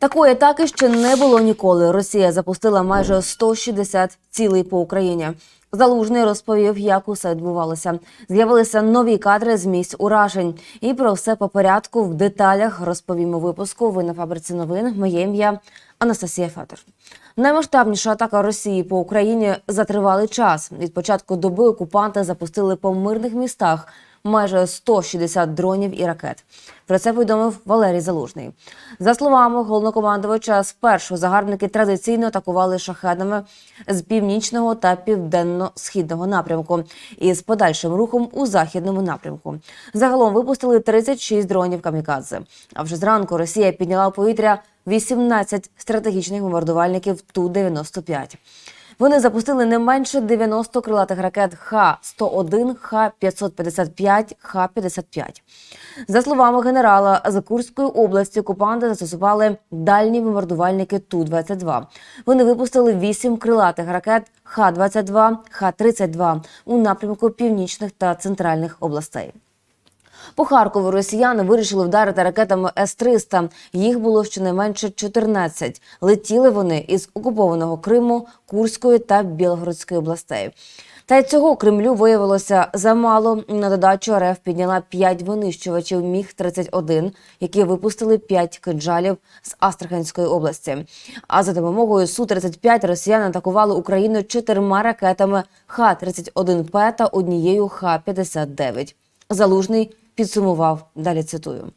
Такої атаки ще не було ніколи. Росія запустила майже 160 цілей по Україні. Залужний розповів, як усе відбувалося. З'явилися нові кадри з місць уражень. І про все по порядку в деталях розповімо у випуску. Ви на фабриці новин. Моє ім'я Анастасія Федор. Наймасштабніша атака Росії по Україні за тривалий час. Від початку доби окупанти запустили по мирних містах майже 160 дронів і ракет. Про це повідомив Валерій Залужний. За словами головнокомандувача, спершу загарбники традиційно атакували шахедами з північного та південно-східного напрямку і з подальшим рухом у західному напрямку. Загалом випустили 36 дронів камікадзе. А вже зранку Росія підняла у повітря 18 стратегічних бомбардувальників Ту-95. Вони запустили не менше 90 крилатих ракет Х-101, Х-555, Х-55. За словами генерала, з Курської області окупанти застосували дальні бомбардувальники Ту-22. Вони випустили 8 крилатих ракет Х-22, Х-32 у напрямку північних та центральних областей. По Харкову росіяни вирішили вдарити ракетами С-300. Їх було щонайменше 14. Летіли вони із окупованого Криму, Курської та Білгородської областей. Та й цього Кремлю виявилося замало. На додачу РФ підняла 5 винищувачів Міг-31, які випустили 5 кинджалів з Астраханської області. А за допомогою Су-35 росіяни атакували Україну чотирма ракетами Х-31П та однією Х-59. Залужний підсумував. Далі цитую.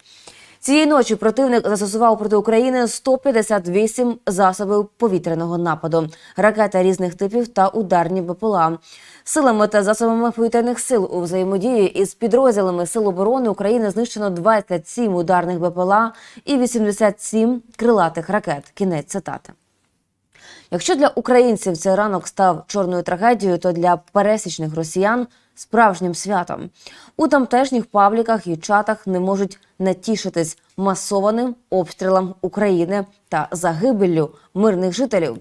Цієї ночі противник застосував проти України 158 засобів повітряного нападу, ракети різних типів та ударні БПЛА. Силами та засобами повітряних сил у взаємодії із підрозділами Сил оборони України знищено 27 ударних БПЛА і 87 крилатих ракет. Кінець цитати. Якщо для українців цей ранок став чорною трагедією, то для пересічних росіян справжнім святом. У тамтешніх пабліках і чатах не можуть натішитись масованим обстрілам України та загибеллю мирних жителів.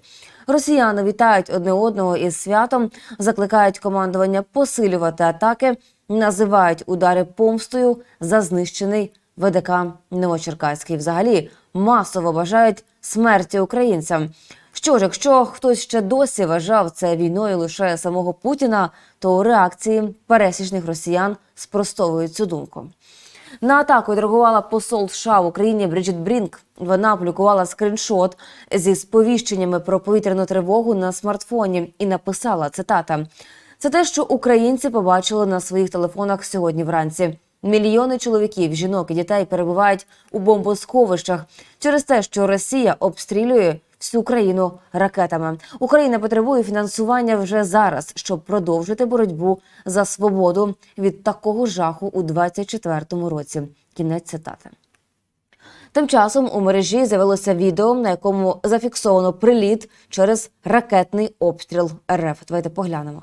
Росіяни вітають одне одного із святом, закликають командування посилювати атаки, називають удари помстою за знищений ВДК Новочеркаський. Взагалі масово бажають смерті українцям. Що ж, якщо хтось ще досі вважав це війною лише самого Путіна, то реакції пересічних росіян спростовують цю думку. На атаку відреагувала посол США в Україні Бріджит Брінк. Вона опублікувала скріншот зі сповіщеннями про повітряну тривогу на смартфоні і написала цитата: це те, що українці побачили на своїх телефонах сьогодні вранці. Мільйони чоловіків, жінок і дітей перебувають у бомбосховищах через те, що Росія обстрілює всю країну ракетами. Україна потребує фінансування вже зараз, щоб продовжити боротьбу за свободу від такого жаху у 24-му році. Кінець цитати. Тим часом у мережі з'явилося відео, на якому зафіксовано приліт через ракетний обстріл РФ. Давайте поглянемо.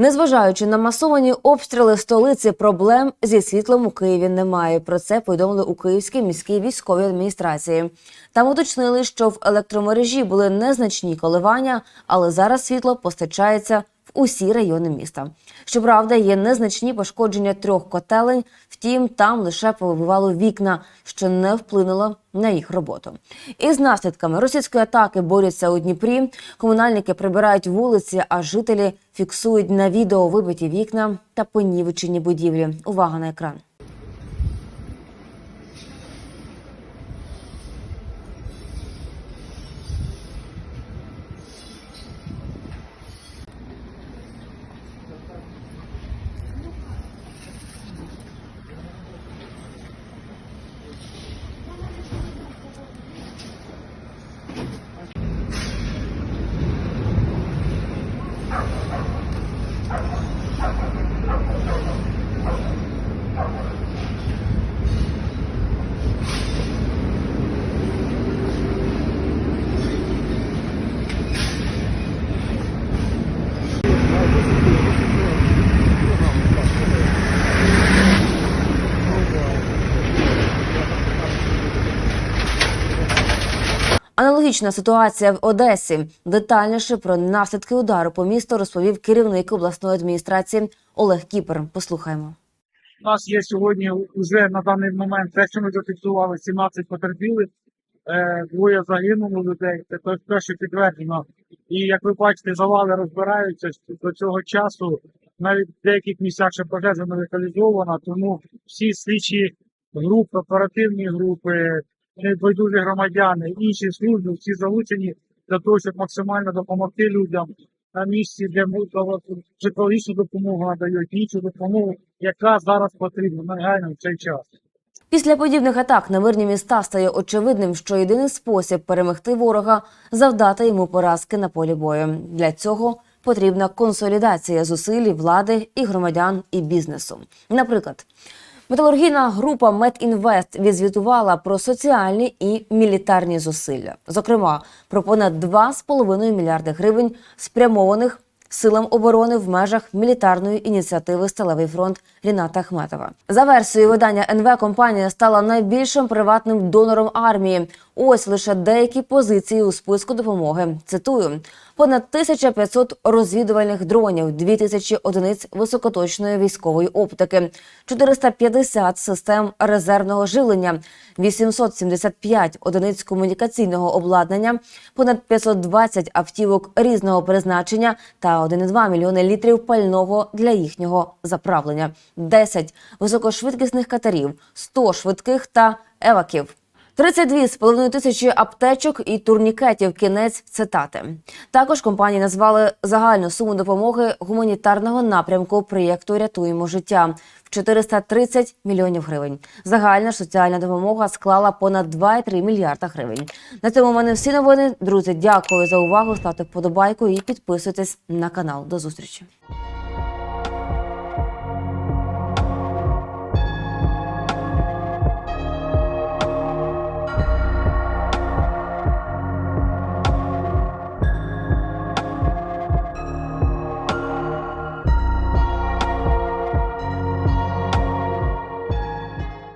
Незважаючи на масовані обстріли столиці, проблем зі світлом у Києві немає. Про це повідомили у Київській міській військовій адміністрації. Там уточнили, що в електромережі були незначні коливання, але зараз світло постачається в усі райони міста. Щоправда, є незначні пошкодження трьох котелень, втім, там лише повибивало вікна, що не вплинуло на їх роботу. Із наслідками російської атаки борються у Дніпрі. Комунальники прибирають вулиці, а жителі фіксують на відео вибиті вікна та понівечені будівлі. Увага на екран. Аналогічна ситуація в Одесі. Детальніше про наслідки удару по місту розповів керівник обласної адміністрації Олег Кіпер. Послухаємо. У нас є сьогодні вже на даний момент те, що ми зафіксували, 17 потерпілих, е, двоє загинуло людей. Це що підтверджено. І як ви бачите, завали розбираються до цього часу. Навіть в деяких місцях ще пожежа не локалізована, тому всі слідчі групи, оперативні групи, небайдужі громадяни, інші служби, всі залучені для того, щоб максимально допомогти людям на місці, де психологічну допомогу надають, іншу допомогу, яка зараз потрібна негайно в цей час. Після подібних атак на мирні міста стає очевидним, що єдиний спосіб перемогти ворога завдати йому поразки на полі бою. Для цього потрібна консолідація зусиль влади і громадян і бізнесу. Наприклад, металургійна група Медінвест відзвітувала про соціальні і мілітарні зусилля, зокрема про понад 2,5 мільярди гривень, спрямованих силам оборони в межах мілітарної ініціативи Сталевий фронт Ріната Ахметова. За версією видання НВ компанія стала найбільшим приватним донором армії. Ось лише деякі позиції у списку допомоги. Цитую: понад 1500 розвідувальних дронів, 2000 одиниць високоточної військової оптики, 450 систем резервного живлення, 875 одиниць комунікаційного обладнання, понад 520 автівок різного призначення та 1,2 мільйони літрів пального для їхнього заправлення, 10 високошвидкісних катерів, 100 швидких та еваків. 32,5 тисячі аптечок і турнікетів. Кінець цитати. Також компанії назвали загальну суму допомоги гуманітарного напрямку проєкту Рятуємо життя в 430 мільйонів гривень. Загальна соціальна допомога склала понад 2,3 мільярда гривень. На цьому в мене всі новини. Друзі, дякую за увагу. Ставте вподобайку і підписуйтесь на канал. До зустрічі.